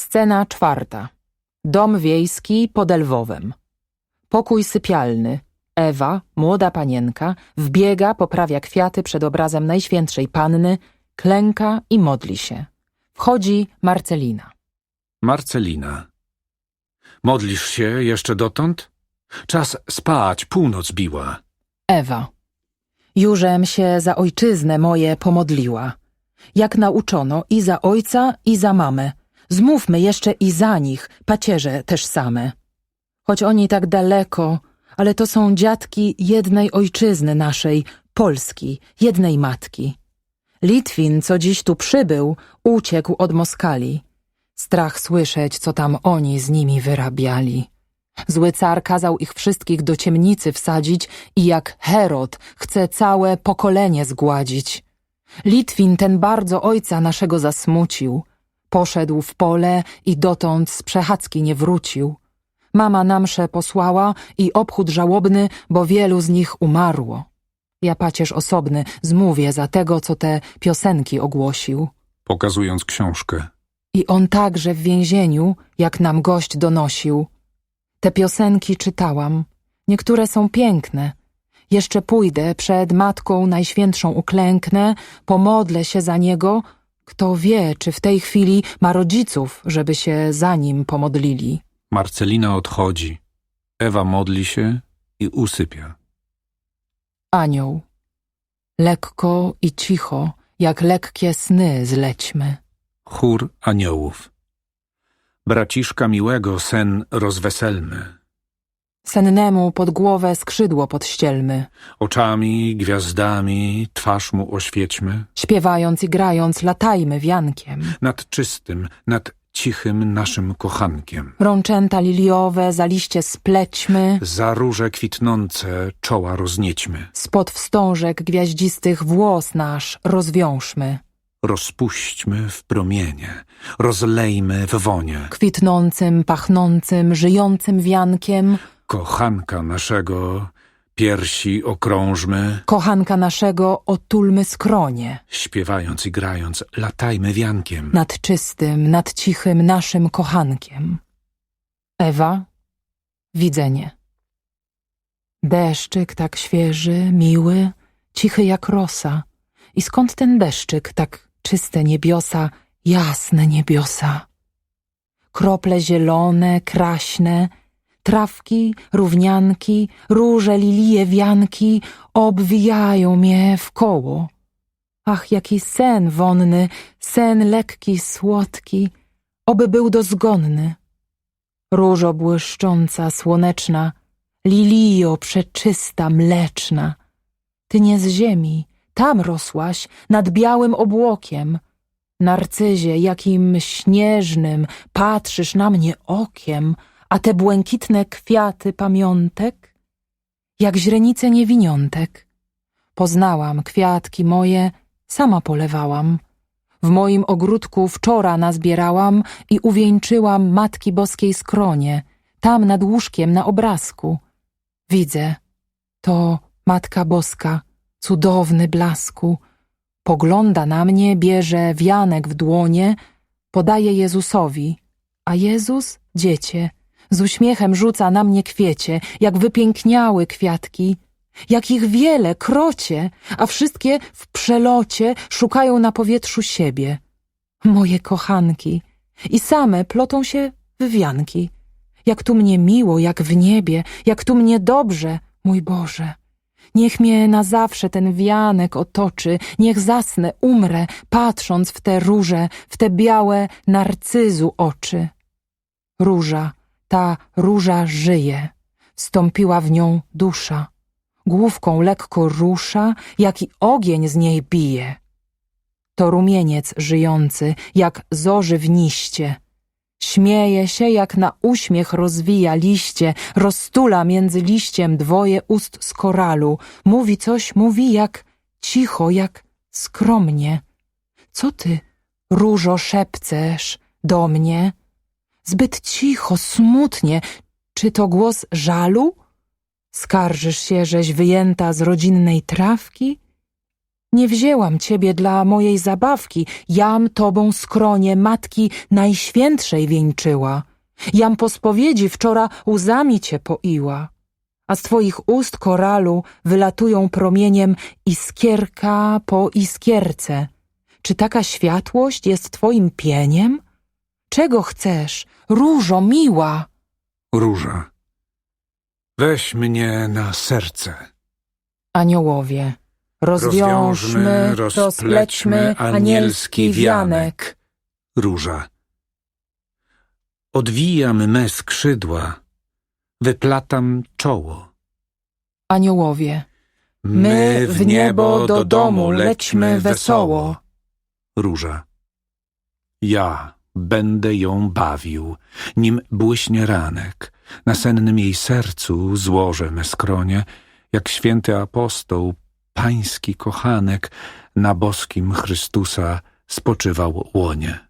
Scena czwarta. Dom wiejski pod Lwowem. Pokój sypialny. Ewa, młoda panienka, wbiega, poprawia kwiaty przed obrazem Najświętszej Panny, klęka i modli się. Wchodzi Marcelina. Marcelina. Modlisz się jeszcze dotąd? Czas spać, północ biła. Ewa. Jużem się za ojczyznę moje pomodliła. Jak nauczono i za ojca, i za mamę. Zmówmy jeszcze i za nich, pacierze też same. Choć oni tak daleko, ale to są dziadki jednej ojczyzny naszej, Polski, jednej matki. Litwin, co dziś tu przybył, uciekł od Moskali. Strach słyszeć, co tam oni z nimi wyrabiali. Zły car kazał ich wszystkich do ciemnicy wsadzić i jak Herod chce całe pokolenie zgładzić. Litwin ten bardzo ojca naszego zasmucił. Poszedł w pole i dotąd z przechadzki nie wrócił. Mama na mszę posłała i obchód żałobny, bo wielu z nich umarło. Ja pacierz osobny zmówię za tego, co te piosenki ogłosił. Pokazując książkę. I on także w więzieniu, jak nam gość donosił. Te piosenki czytałam. Niektóre są piękne. Jeszcze pójdę, przed Matką Najświętszą uklęknę, pomodlę się za niego. Kto wie, czy w tej chwili ma rodziców, żeby się za nim pomodlili. Marcelina odchodzi. Ewa modli się i usypia. Anioł. Lekko i cicho, jak lekkie sny zlećmy. Chór aniołów. Braciszka miłego sen rozweselmy. Sennemu pod głowę skrzydło podścielmy. Oczami, gwiazdami twarz mu oświećmy. Śpiewając i grając, latajmy wiankiem. Nad czystym, nad cichym naszym kochankiem. Rączęta liliowe za liście splećmy. Za róże kwitnące czoła rozniećmy. Spod wstążek gwiaździstych włos nasz rozwiążmy. Rozpuśćmy w promienie, rozlejmy w wonie. Kwitnącym, pachnącym, żyjącym wiankiem, Kochanka naszego piersi okrążmy, kochanka naszego otulmy skronie. śpiewając i grając, latajmy wiankiem. Nad czystym, nad cichym naszym kochankiem. Ewa, widzenie. Deszczyk tak świeży, miły, cichy jak rosa. I skąd ten deszczyk, tak czyste niebiosa, jasne niebiosa? Krople zielone, kraśne, trawki, równianki, róże, lilie, wianki obwijają mnie w koło. Ach, jaki sen wonny, sen lekki, słodki, oby był dozgonny. Różo błyszcząca, słoneczna, lilio przeczysta, mleczna. Ty nie z ziemi, tam rosłaś, nad białym obłokiem. Narcyzie, jakim śnieżnym patrzysz na mnie okiem, a te błękitne kwiaty pamiątek, jak źrenice niewiniątek. Poznałam kwiatki moje, sama polewałam. W moim ogródku wczora nazbierałam i uwieńczyłam Matki Boskiej skronie, tam nad łóżkiem na obrazku. Widzę, to Matka Boska, cudowny blasku. Pogląda na mnie, bierze wianek w dłonie, podaje Jezusowi, a Jezus, dziecię, z uśmiechem rzuca na mnie kwiecie, jak wypiękniały kwiatki, jak ich wiele, krocie, a wszystkie w przelocie szukają na powietrzu siebie. Moje kochanki i same plotą się w wianki. Jak tu mnie miło, jak w niebie, jak tu mnie dobrze, mój Boże. Niech mnie na zawsze ten wianek otoczy, niech zasnę, umrę, patrząc w te róże, w te białe narcyzu oczy. Róża, ta róża żyje, wstąpiła w nią dusza. Główką lekko rusza, jaki ogień z niej bije. To rumieniec żyjący, jak zorzy w niście. Śmieje się, jak na uśmiech rozwija liście, roztula między liściem dwoje ust z koralu. Mówi coś, mówi jak cicho, jak skromnie. Co ty, różo, szepcesz do mnie? Zbyt cicho, smutnie. Czy to głos żalu? Skarżysz się, żeś wyjęta z rodzinnej trawki? Nie wzięłam ciebie dla mojej zabawki, jam tobą skronie matki najświętszej wieńczyła. Jam po spowiedzi wczora łzami cię poiła. A z twoich ust koralu wylatują promieniem iskierka po iskierce. Czy taka światłość jest twoim pieniem? Czego chcesz, różo miła? Róża. Weź mnie na serce. Aniołowie, rozwiążmy, rozplećmy anielski wianek. Róża. Odwijam me skrzydła, wyplatam czoło. Aniołowie, My w niebo do domu lećmy wesoło. Róża. Ja będę ją bawił, nim błyśnie ranek. Na sennym jej sercu złożę me skronie, jak święty apostoł, pański kochanek, na boskim Chrystusa spoczywał łonie.